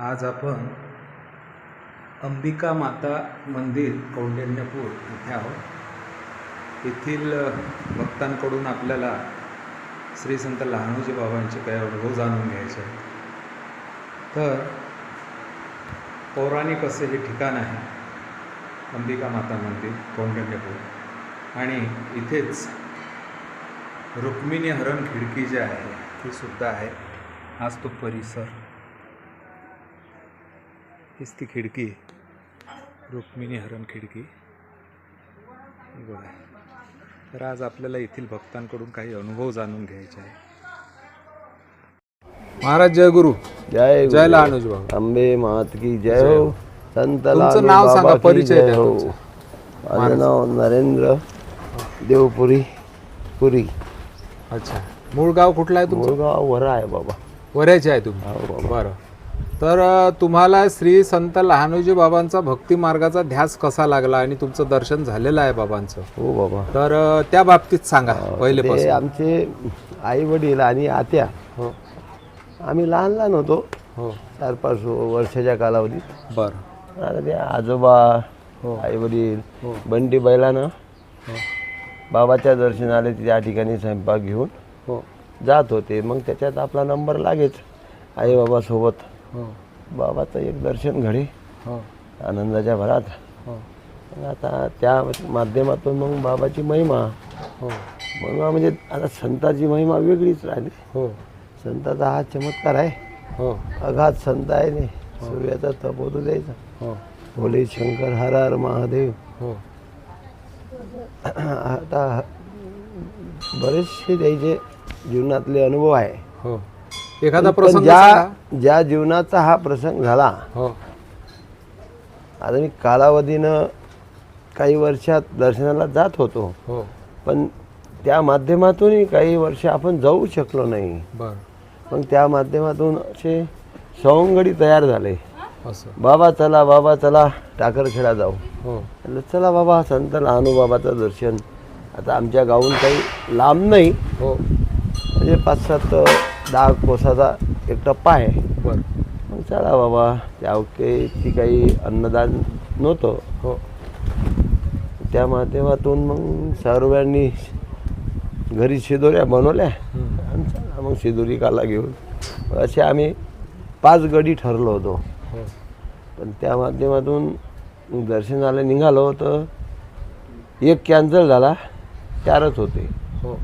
आज आपण अंबिका माता मंदिर कौंडण्यपूर इथे आहोत. येथील भक्तांकडून आपल्याला श्री संत लहानोजी बाबांचे काही अनुभव जाणून घ्यायचे आहेत. तर पौराणिक असे हे ठिकाण आहे अंबिका माता मंदिर कौंडण्यपूर. आणि इथेच रुक्मिणी हरण खिडकी जी आहे ती सुद्धा आहे. हाच तो परिसर हीच ती खिडकी रुक्मिणी हरण खिडकी। ही बघा। तर आज आपल्याला येथील भक्तांकडून काही अनुभव जाणून घ्यायचे आहे महाराज जय गुरु. जय जय. लहानोजी बाबा. अंबे मात की जय हो. संत तुमचं लहानोजी नाव सांगा, की परिचय जय द्या हो. तुमचा. माझं नाव नरेंद्र देवपुरी पुरी. अच्छा. मूळ गाव कुठलं आहे तुमचं? मुळगाव वरा आहे बाबा. वऱ्याचे आहे तुम्ही. हो बाबा. बरं. तर तुम्हाला श्री संत लहानोजी बाबांचा भक्ती मार्गाचा ध्यास कसा लागला आणि तुमचं दर्शन झालेलं आहे बाबांचं? हो बाबा. तर त्या बाबतीत सांगा ते पहिलेपासून. आमचे आई वडील आणि आत्या हो. आम्ही लहान लहान होतो. हो. चार पाच वर्षाच्या कालावधीत. बरं. आता ते आजोबा हो. आई वडील हो. बंटी बैलानं हो. बाबाच्या दर्शनाला त्या ठिकाणी स्वयंपाक घेऊन हो. जात होते. मग त्याच्यात आपला नंबर लागेच. आई बाबासोबत हो बाबाचं एक दर्शन घडे. हो. आनंदाच्या भरात. हो. आता त्या माध्यमातून मग बाबाची महिमा. हो. मग म्हणजे आता संताची महिमा वेगळीच राहिली. हो. संताचा हा चमत्कार आहे. हो. अघात संत आहे सूर्याचा तपोतू द्यायचा हो. भोले शंकर हर हर महादेव. हो. आता बरेचसे त्याचे जीवनातले अनुभव आहे. हो. एखादा पण प्रसंग ज्या. ज्या जीवनाचा हा प्रसंग झाला हो. आता मी कालावधीनं काही वर्षात दर्शनाला जात होतो. हो. पण त्या माध्यमातूनही काही वर्ष आपण जाऊ शकलो नाही. बरं. मग त्या माध्यमातून असे सवंगडी तयार झाले. असं. बाबा चला बाबा चला टाकरखेडा जाऊ. हो. म्हटलं चला बाबा संत लहानोबाबाचं दर्शन. आता आमच्या गावून काही लांब नाही. हो. म्हणजे पाच सात दहा कोसाचा एक टप्पा आहे. बरं. मग चला बाबा त्या ती काही अन्नदान नव्हतं. हो. त्या माध्यमातून मग सर्वांनी घरी शिदोऱ्या बनवल्या. आणि चला मग शिदोरी काला घेऊन. असे आम्ही पाच गडी ठरलो होतो. हो. पण त्या माध्यमातून दर्शनाला निघालो तर एक कॅन्सल झाला चारच होते. हो.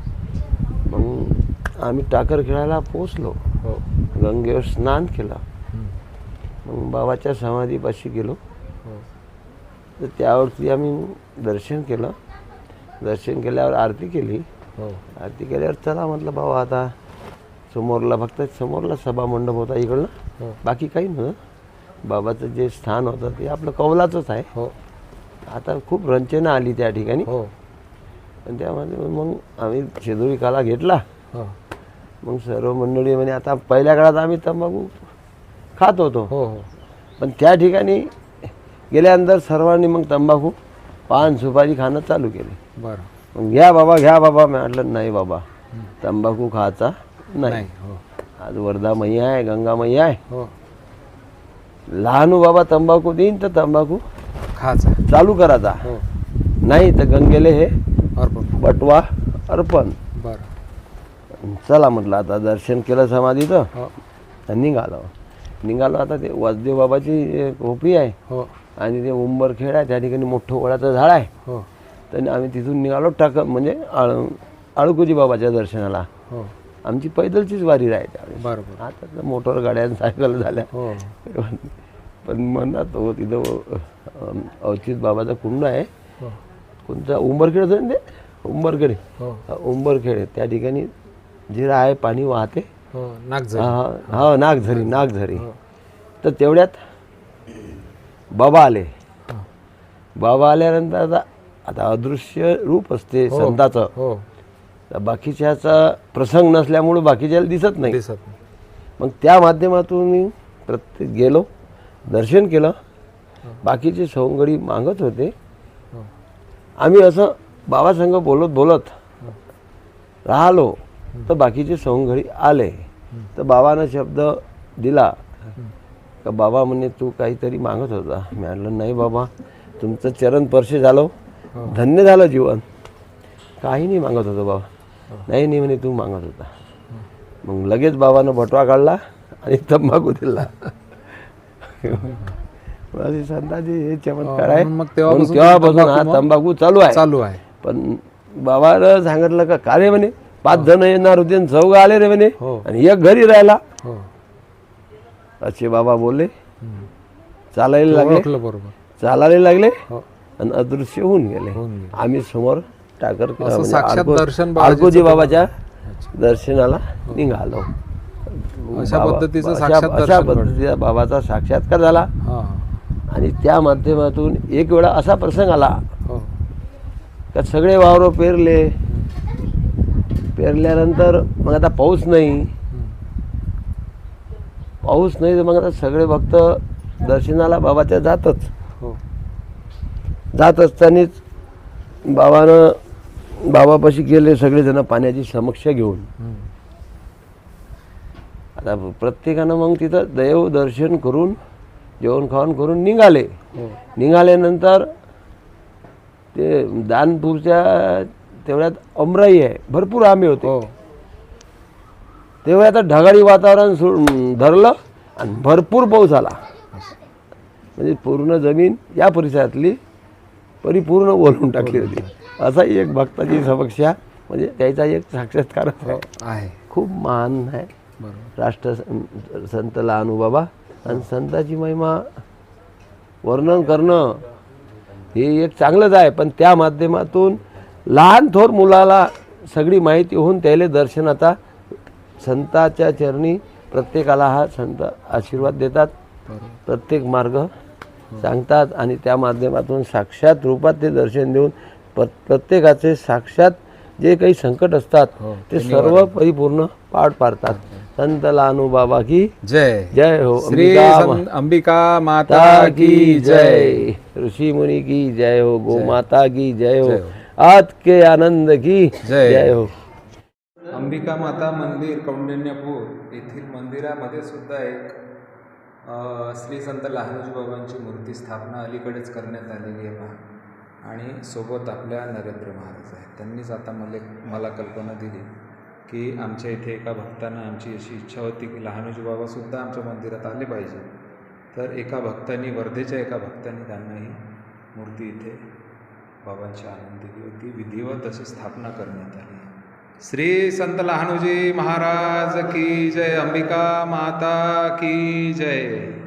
आम्ही टाकर खेळायला पोचलो हो. गंगेवर स्नान केलं. मग बाबाच्या समाधीपाशी गेलो. हो. तर त्यावरती आम्ही दर्शन केलं. दर्शन केल्यावर आरती केली. हो. आरती केल्यावर चला म्हटलं बाबा आता समोरला फक्त समोरला सभा मंडप होता इकडलं हो. बाकी काही नव्हतं. बाबाचं जे स्थान होतं ते आपलं कौलाचंच आहे. हो. आता खूप रंचना आली त्या ठिकाणी. हो. आणि त्यामध्ये मग आम्ही शेदुरी काला घेतला. मग सर्व मंडळी म्हणे आता पहिल्या काळात आम्ही तंबाखू खात होतो. हो हो. पण त्या ठिकाणी गेल्यानंतर सर्वांनी मग तंबाखू पान सुपारी खाणं चालू केले. बरं. मग घ्या बाबा घ्या बाबा. मी म्हटलं नाही बाबा तंबाखू खायचा नाही. नाही हो. आज वर्धा मैया आहे गंगा मैया आहे. हो. लहानू बाबा तंबाखू देईन तर तंबाखू खाचा चालू करायचा हो. नाही तर गंगेले हे अर्पण. बटवा अर्पण. बरं. चला म्हटलं आता दर्शन केलं समाधीचं हो. तर निघालो. निघालो आता ते वासदेव बाबाची होपी आहे. हो. आणि ते उंबरखेड आहे त्या ठिकाणी मोठं वडाचं झाड आहे. हो. तर आम्ही तिथून निघालो टाक म्हणजे आळ आळकुजी बाबाच्या दर्शनाला. हो. आमची पैदलचीच वारी राही त्यावेळेस. बरं बरं आता तर मोटर गाड्या सायकल झाल्या. हो. पण म्हणतात हो तिथं अवचित बाबाचा कुंड आहे. हो. कोणता? उंबरखेड ते? उंबरखेड. उंबरखेड त्या ठिकाणी जिरा आहे पाणी वाहते. हो नागझरी. नागझरी हो. तर तेवढ्यात बाबा आले. बाबा आल्यानंतर आता आता अदृश्य रूप असते हो. संताचं. हो. बाकीच्याचा प्रसंग नसल्यामुळं बाकीच्याला दिसत नाही. मग त्या माध्यमातून मी प्रत्येक गेलो दर्शन केलं. बाकीचे सवंगडी मागत होते. आम्ही असं बाबासंग बोलत बोलत राहिलो. तर बाकीचे सवंगडी आले. तर बाबानं शब्द दिला. का बाबा म्हणे तू काहीतरी मागत होता. मी म्हटलं नाही बाबा तुमचं चरण स्पर्श झालं. धन्य झालं जीवन. काही नाही मागत होतो बाबा. नाही नाही म्हणे तू मागत होता. मग लगेच बाबानं बटवा काढला आणि तंबाखू दिला. संताजी हे चमत्कार आहे. मग म्हणून तेव्हापासून हा तंबाखू चालू आहे. चालू आहे. पण बाबानं सांगितलं का का रे म्हणे? पाच जण येणार होते आणि चौघ आले रे म्हणे. हो. आणि एक घरी राहिला. हो. असे बाबा बोलले. चालायला लागले. चालायला लागले. हो. आणि अदृश्य होऊन गेले. आम्ही समोर टाकर बाबाजीचं आडकोजी बाबाच्या दर्शनाला निघालो. अशा पद्धतीचं बाबाचा साक्षात्कार झाला. हा. आणि त्या माध्यमातून एक वेळा असा प्रसंग आला. हो. का सगळे वावर पेरले. पेरल्यानंतर मग आता पाऊस नाही. पाऊस नाही तर मग आता सगळे भक्त दर्शनाला बाबाच्या जातच. हो. जात असतानाच बाबानं बाबापाशी गेले सगळेजण पाण्याची समक्ष घेऊन. आता प्रत्येकानं मग तिथं देव दर्शन करून जेवण खावण करून निघाले. हो. निघाल्यानंतर ते दानपूरच्या तेवढ्यात अमराई आहे. भरपूर आंबे होते. हो. तेव्हा आता ढगाळी वातावरण धरलं आणि भरपूर पाऊस आला म्हणजे पूर्ण जमीन या परिसरातली परिपूर्ण ओलून टाकली होती. असा एक भक्ताची समक्षा म्हणजे त्याचा एक साक्षात्कारच आहे. हो आहे. खूप महान आहे. राष्ट्र संत लहानूबाबा आणि संताची महिमा वर्णन करणं हे एक चांगलंच आहे. पण त्या माध्यमातून लहान थोर मुलाला सगळी माहिती होऊन त्याला दर्शनाचा संताच्या चरणी प्रत्येकाला हा संत आशीर्वाद देतात. प्रत्येक मार्ग सांगतात आणि त्या माध्यमातून साक्षात रूपात ते दर्शन देऊन प्रत्येकाचे साक्षात जे काही संकट असतात हो, ते सर्व परिपूर्ण पार पाडतात. संत लहानू बाबा की जय. जय हो. श्री अंबिका माता की जय. ऋषी मुनि की जय हो. गो माता की हो. जय हो. आत के आनंद की जय. हो। अंबिका माता मंदिर कौंडिण्यपूर येथील मंदिरामध्ये सुद्धा एक श्री संत लहानोजी बाबांची मूर्ती स्थापना अलीकडेच करण्यात आलेली आहे पहा. आणि सोबत आपल्या नरेंद्र महाराज आहेत. त्यांनीच आता मला मला कल्पना दिली की आमच्या इथे एका भक्तानं आमची अशी इच्छा होती की लहानोजी बाबासुद्धा आमच्या मंदिरात आले पाहिजे. तर एका भक्तांनी वर्धेच्या एका भक्तांनी त्यांना ही मूर्ती इथे बाबांची आणून दिली होती. विधिवत अशी स्थापना करण्यात आली. श्री संत लहानोजी महाराज की जय अंबिका माता की जय.